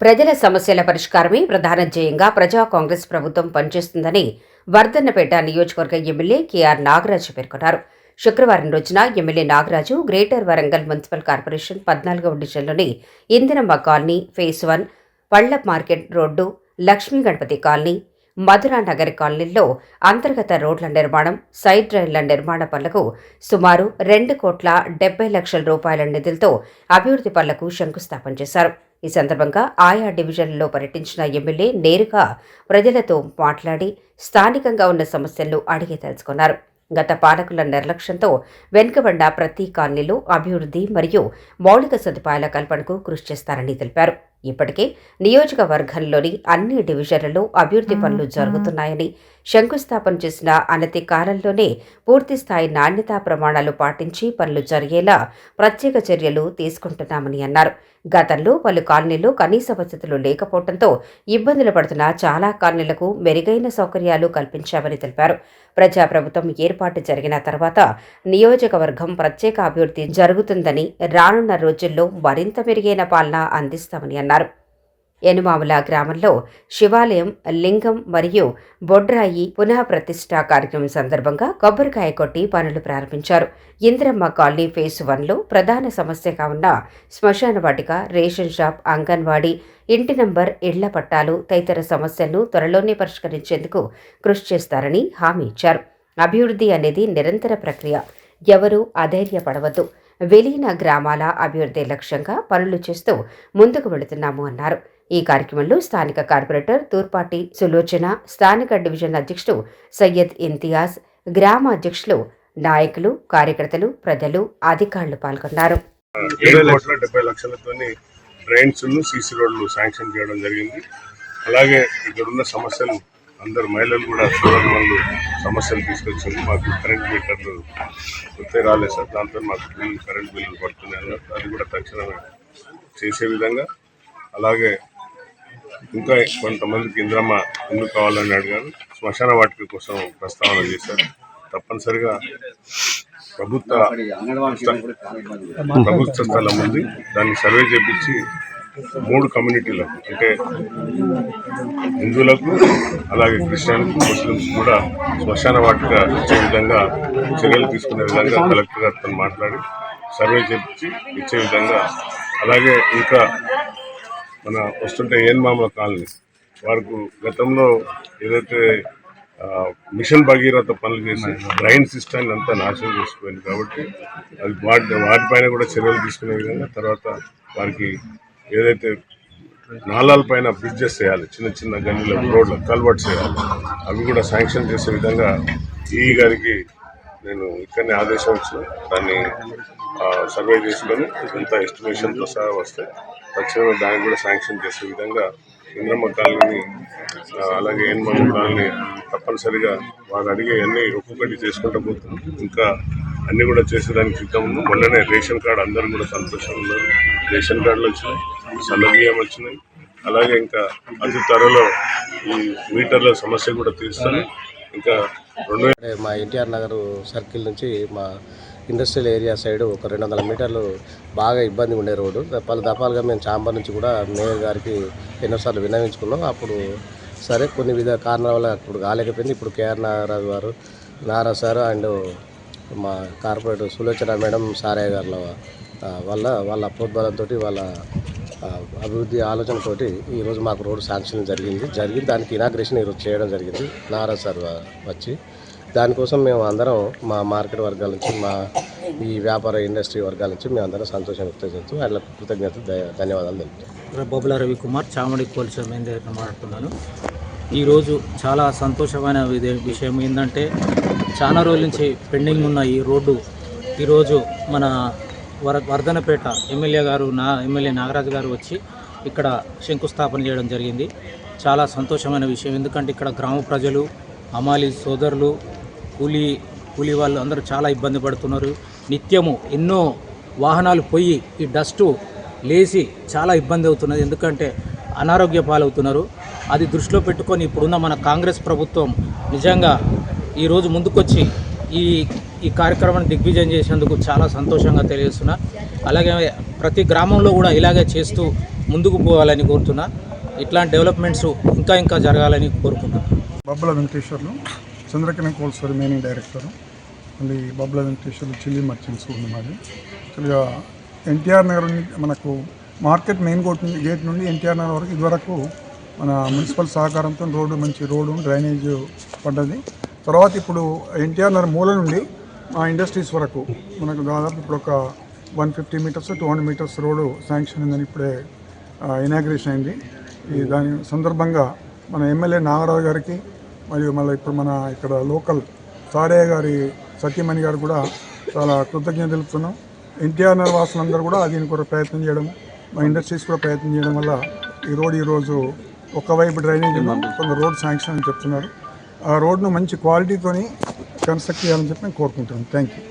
ప్రజల సమస్యల పరిష్కారమే ప్రధాన ధ్యేయంగా ప్రజా కాంగ్రెస్ ప్రభుత్వం పనిచేస్తుందని వర్ధన్నపేట నియోజకవర్గ ఎమ్మెల్యే కెఆర్ నాగరాజు పేర్కొన్నారు. శుక్రవారం రోజున MLA Nagaraju greater Warangal municipal corporation పద్నాలుగవ డివిజన్లోని ఇందిరమ్మ కాలనీ ఫేస్ వన్ పళ్ళ market road Lakshmi Ganapathi colony Madhura Nagar కాలనీల్లో అంతర్గత రోడ్ల నిర్మాణం సైడ్ రైళ్ళ నిర్మాణ పనులకు సుమారు రెండు కోట్ల డెబ్బై లక్షల రూపాయల నిధులతో అభివృద్ధి పనులకు శంకుస్థాపన చేశారు. ఈ సందర్భంగా ఆయా డివిజన్లలో పర్యటించిన ఎమ్మెల్యే నేరుగా ప్రజలతో మాట్లాడి స్థానికంగా ఉన్న సమస్యలను అడిగి తెలుసుకున్నారు. గత పాలకుల నిర్లక్ష్యంతో వెనుకబడ్డ ప్రతి కాలనీలో అభివృద్ధి మరియు మౌలిక సదుపాయాల కల్పనకు కృషి చేస్తారని తెలిపారు. ఇప్పటికే నియోజకవర్గంలోని అన్ని డివిజన్లలో అభివృద్ధి పనులు జరుగుతున్నాయని శంకుస్థాపన చేసిన అనతి కాలంలోనే పూర్తి స్థాయి నాణ్యతా ప్రమాణాలు పాటించి పనులు జరిగేలా ప్రత్యేక చర్యలు తీసుకుంటున్నామని అన్నారు. గతంలో పలు కాలనీల్లో కనీస వసతులు లేకపోవడంతో ఇబ్బందులు పడుతున్న చాలా కాలనీలకు మెరుగైన సౌకర్యాలు కల్పించామని తెలిపారు. ప్రజాప్రభుత్వం ఏర్పాటు జరిగిన తర్వాత నియోజకవర్గం ప్రత్యేక అభివృద్ధి జరుగుతుందని రానున్న రోజుల్లో మరింత మెరుగైన పాలన అందిస్తామని అన్నారు. ఎనుమాముల గ్రామంలో శివాలయం లింగం మరియు బొడ్రాయి పునః ప్రతిష్ఠా కార్యక్రమం సందర్భంగా కొబ్బరికాయ కొట్టి పనులు ప్రారంభించారు. ఇంద్రమ్మ కాలనీ ఫేజ్ వన్లో ప్రధాన సమస్యగా ఉన్న శ్మశాన వాటిక రేషన్ షాప్ అంగన్వాడీ ఇంటి నంబర్ ఇళ్ళ పట్టాలు తదితర సమస్యలను త్వరలోనే పరిష్కరించేందుకు కృషి చేస్తారని హామీ ఇచ్చారు. అభివృద్ధి అనేది నిరంతర ప్రక్రియ. ఎవరూ అధైర్యపడవద్దు. విలీన గ్రామాల అభివృద్ధి లక్ష్యంగా పనులు చేస్తూ ముందుకు వెళుతున్నాము అన్నారు. ఈ కార్యక్రమంలో స్థానిక కార్పొరేటర్ తూర్పాటి సులోచన స్థానిక డివిజన్ అధ్యక్షుడు సయ్యద్ ఇంతియాజ్ గ్రామ అధ్యక్షులు నాయకులు కార్యకర్తలు ప్రజలు అధికారులు పాల్గొన్నారు. డ్రైన్స్ సీసీ రోడ్లు శాంక్షన్ చేయడం జరిగింది. అలాగే ఇక్కడ ఉన్న సమస్యలు అందరు మహిళలు కూడా సోదరు వాళ్ళు సమస్యలు తీసుకొచ్చింది. మాకు కరెంట్ మీటర్లు వస్తే రాలేదు సార్. దాంతో మాకు బిల్లు కరెంట్ బిల్లులు పడుతున్నాయి అది కూడా తక్షణమే చేసే విధంగా. అలాగే ఇంకా కొంతమందికి ఇంద్రమ్మ ఎందుకు కావాలని అడిగారు. శ్మశాన వాటిక కోసం ప్రస్తావన చేశారు. తప్పనిసరిగా ప్రభుత్వ ప్రభుత్వ స్థలం ఉంది. దాన్ని సర్వే చేపించి మూడు కమ్యూనిటీలకు అంటే హిందువులకు అలాగే క్రిస్టియన్లకు ముస్లిమ్స్ కూడా శ్మశాన వాటిక ఇచ్చే విధంగా చర్యలు తీసుకునే విధంగా కలెక్టర్ గారితో మాట్లాడి సర్వే చేపించి ఇచ్చే విధంగా అలాగే ఇంకా మన వస్తుంటే ఏన్మామ కాలనీ వారికి గతంలో ఏదైతే మిషన్ భగీరథ పనులు చేసి డ్రైన్ సిస్టమ్ అంతా నాశనం చేసిపోయింది కాబట్టి అది వాటి వాటిపైన కూడా చర్యలు తీసుకునే విధంగా తర్వాత వారికి ఏదైతే నాళాల పైన బ్రిడ్జెస్ చేయాలి చిన్న చిన్న గల్లీలో రోడ్లు కల్వర్ట్స్ చేయాలి అవి కూడా శాంక్షన్ చేసే విధంగా ఈ గారికి నేను ఇక్కడనే ఆదేశం ఇచ్చిన దాన్ని సర్వే చేసుకొని ఎంత ఎస్టిమేషన్తో సహా వస్తే తక్షణమే దాన్ని కూడా శాంక్షన్ చేసే విధంగా ఇంద్రమ్మ కాలనీ అలాగే ఎన్మమ్మ కాలనీ తప్పనిసరిగా వారు అడిగే అన్నీ ఒక్కొక్కటి చేసుకుంటూ పోతున్నాం. ఇంకా అన్ని కూడా చేసేదానికి సిద్ధం ఉన్నాం. మొన్ననే రేషన్ కార్డు అందరూ కూడా సంతోషంగా ఉన్నారు. రేషన్ కార్డులు వచ్చినాయి సన్నబియ్యం వచ్చినాయి. అలాగే ఇంకా అతి త్వరలో ఈ మీటర్ల సమస్య కూడా తీస్తాను ఇంకా రెండు మా ఎన్టీఆర్ నగర్ సర్కిల్ నుంచి మా ఇండస్ట్రియల్ ఏరియా సైడ్ ఒక రెండు వందల మీటర్లు బాగా ఇబ్బంది ఉండే రోడ్డు. పలు దఫాలుగా మేము చాంబర్ నుంచి కూడా మేయర్ గారికి ఎన్నోసార్లు విన్నవించుకున్నాం. అప్పుడు సరే కొన్ని విధ కారణాల వల్ల అప్పుడు కాలేకపోయింది. ఇప్పుడు కేఆర్ నాగరాజు గారు నారా సార్ అండ్ మా కార్పొరేటర్ సులోచన మేడం సారయ్య గారుల వల్ల వాళ్ళ ప్రోద్బలంతో వాళ్ళ అభివృద్ధి ఆలోచనతోటి ఈరోజు మాకు రోడ్డు శాంక్షన్ జరిగింది. జరిగింది దానికి ఇనాగ్రేషన్ ఈరోజు చేయడం జరిగింది. నారాజ్ సార్ వచ్చి దానికోసం మేము అందరం మా మార్కెట్ వర్గాల నుంచి మా ఈ వ్యాపార ఇండస్ట్రీ వర్గాల నుంచి మేము అందరం సంతోషం వ్యక్తం చేస్తూ వాళ్ళ కృతజ్ఞత ధన్యవాదాలు తెలుపుతాం బొబ్బల రవికుమార్ చామడి కోల్చ దగ్గర మాట్లాడుతున్నాను. ఈరోజు చాలా సంతోషమైన విషయం ఏంటంటే చాలా రోజుల నుంచి పెండింగ్ ఉన్న ఈ రోడ్డు ఈరోజు మన వర వర్ధనపేట ఎమ్మెల్యే గారు నా ఎమ్మెల్యే నాగరాజు గారు వచ్చి ఇక్కడ శంకుస్థాపన చేయడం జరిగింది. చాలా సంతోషమైన విషయం. ఎందుకంటే ఇక్కడ గ్రామ ప్రజలు అమాలి సోదరులు కూలీ కూలీ వాళ్ళు అందరూ చాలా ఇబ్బంది పడుతున్నారు. నిత్యము ఎన్నో వాహనాలు పోయి ఈ డస్టు లేచి చాలా ఇబ్బంది అవుతున్నది. ఎందుకంటే అనారోగ్య పాలవుతున్నారు. అది దృష్టిలో పెట్టుకొని ఇప్పుడున్న మన కాంగ్రెస్ ప్రభుత్వం నిజంగా ఈరోజు ముందుకొచ్చి ఈ ఈ కార్యక్రమాన్ని దిగ్విజయం చేసేందుకు చాలా సంతోషంగా తెలియజేస్తున్నా. అలాగే ప్రతి గ్రామంలో కూడా ఇలాగే చేస్తూ ముందుకు పోవాలని కోరుతున్నా. ఇట్లాంటి డెవలప్మెంట్స్ ఇంకా ఇంకా జరగాలని కోరుకుంటున్నాను బబ్బల వెంకటేశ్వర్లు చంద్రకిరణ్ కోల్స్ రిమైనింగ్ డైరెక్టర్ మళ్ళీ బబ్బల వెంకటేశ్వర్లు చిల్లీ మర్చెంట్స్ ఉంది మాది. యాక్చువల్గా ఎన్టీఆర్ నగర్ మనకు మార్కెట్ మెయిన్ గోట్ గేట్ నుండి ఎన్టీఆర్ నగర్ వరకు ఇదివరకు మన మున్సిపల్ సహకారంతో రోడ్డు మంచి రోడ్డు డ్రైనేజ్ పడ్డది. తర్వాత ఇప్పుడు ఎన్టీఆర్ నగర్ మూల నుండి మా ఇండస్ట్రీస్ వరకు మనకు దాదాపు ఇప్పుడు ఒక one fifty meters two hundred meters road sanction అయిందని ఇప్పుడే ఇనాగ్రేషన్ అయింది. ఈ దాని సందర్భంగా మన ఎమ్మెల్యే నాగరావు గారికి మరియు మళ్ళీ ఇప్పుడు మన ఇక్కడ లోకల్ సారయ్య గారి సత్యమణి గారు కూడా చాలా కృతజ్ఞత తెలుపుతున్నాం. ఎన్టీఆర్ నగర్ వాసులందరూ కూడా దీని కొరకు ప్రయత్నం చేయడం మా ఇండస్ట్రీస్ కూడా ప్రయత్నం చేయడం వల్ల ఈ రోడ్ ఈరోజు ఒకవైపు డ్రైనేజ్ కొంత రోడ్ శాంక్షన్ అని చెప్తున్నారు. ఆ రోడ్ను మంచి క్వాలిటీతోని కన్స్ట్రక్ట్ చేయాలని చెప్పి నేను కోరుకుంటున్నాను. Thank you